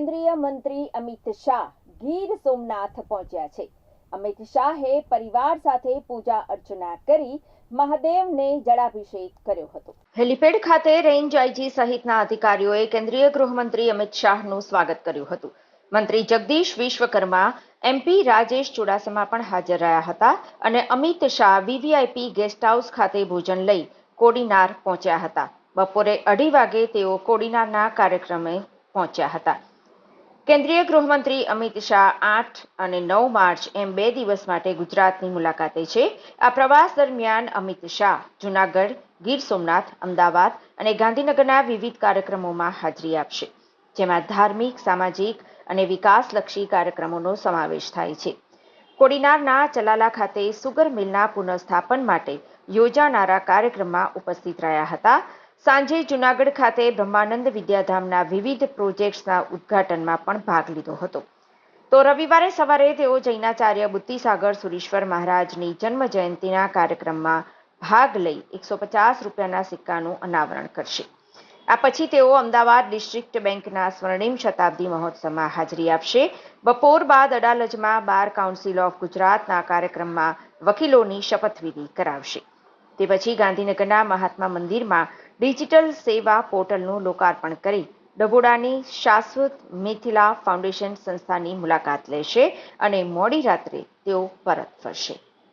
કેન્દ્રીય મંત્રી અમિત શાહ ગીર સોમનાથ પહોંચ્યા છે. અમિત શાહે પરિવાર સાથે પૂજા અર્ચના કરી મહાદેવને જળાભિષેક કર્યો હતો. હેલિપેડ ખાતે રેન્જ આઈજી સહિતના અધિકારીઓએ કેન્દ્રીય ગૃહમંત્રી અમિત શાહનું સ્વાગત કર્યું હતું. મંત્રી જગદીશ વિશ્વકર્મા, એમપી રાજેશ ચુડાસમા પણ હાજર રહ્યા હતા અને Amit Shah VVIP guest house ખાતે ભોજન લઈ કોડીનાર પહોંચ્યા હતા. બપોરે અઢી વાગે તેઓ કોડીનારના કાર્યક્રમે પહોંચ્યા હતા. કેન્દ્રીય ગૃહમંત્રી અમિત શાહ આઠ અને નવ માર્ચ એમ બે દિવસ માટે ગુજરાતની મુલાકાતે છે. આ પ્રવાસ દરમિયાન અમિત શાહ જુનાગઢ, ગીર સોમનાથ, અમદાવાદ અને ગાંધીનગરના વિવિધ કાર્યક્રમોમાં હાજરી આપશે, જેમાં ધાર્મિક, સામાજિક અને વિકાસલક્ષી કાર્યક્રમોનો સમાવેશ થાય છે. કોડીનારના ચલાલા ખાતે સુગર મિલના પુનઃસ્થાપન માટે યોજાનારા કાર્યક્રમમાં ઉપસ્થિત રહ્યા હતા. સાંજે જૂનાગઢ ખાતે બ્રહ્માનંદ વિદ્યાધામના વિવિધ પ્રોજેક્ટ્સના ઉદ્ઘાટનમાં પણ ભાગ લીધો હતો. તો રવિવારે સવારે તેઓ જૈનાચાર્ય બુદ્ધિસાગર સુરેશ્વર મહારાજની જન્મ જયંતિના કાર્યક્રમમાં ભાગ લઈ એકસો પચાસ રૂપિયાના સિક્કાનું અનાવરણ કરશે. આ પછી તેઓ અમદાવાદ ડિસ્ટ્રિક્ટ બેંકના સ્વર્ણિમ શતાબ્દી મહોત્સવમાં હાજરી આપશે. બપોર બાદ અડાલજમાં બાર કાઉન્સિલ ઓફ ગુજરાતના કાર્યક્રમમાં વકીલોની શપથવિધિ કરાવશે. તે પછી ગાંધીનગરના મહાત્મા મંદિરમાં ડિજિટલ સેવા પોર્ટલનું લોકાર્પણ કરી ડભોડાની શાશ્વત મિથિલા ફાઉન્ડેશન સંસ્થાની મુલાકાત લેશે અને મોડી રાત્રે તેઓ પરત ફરશે.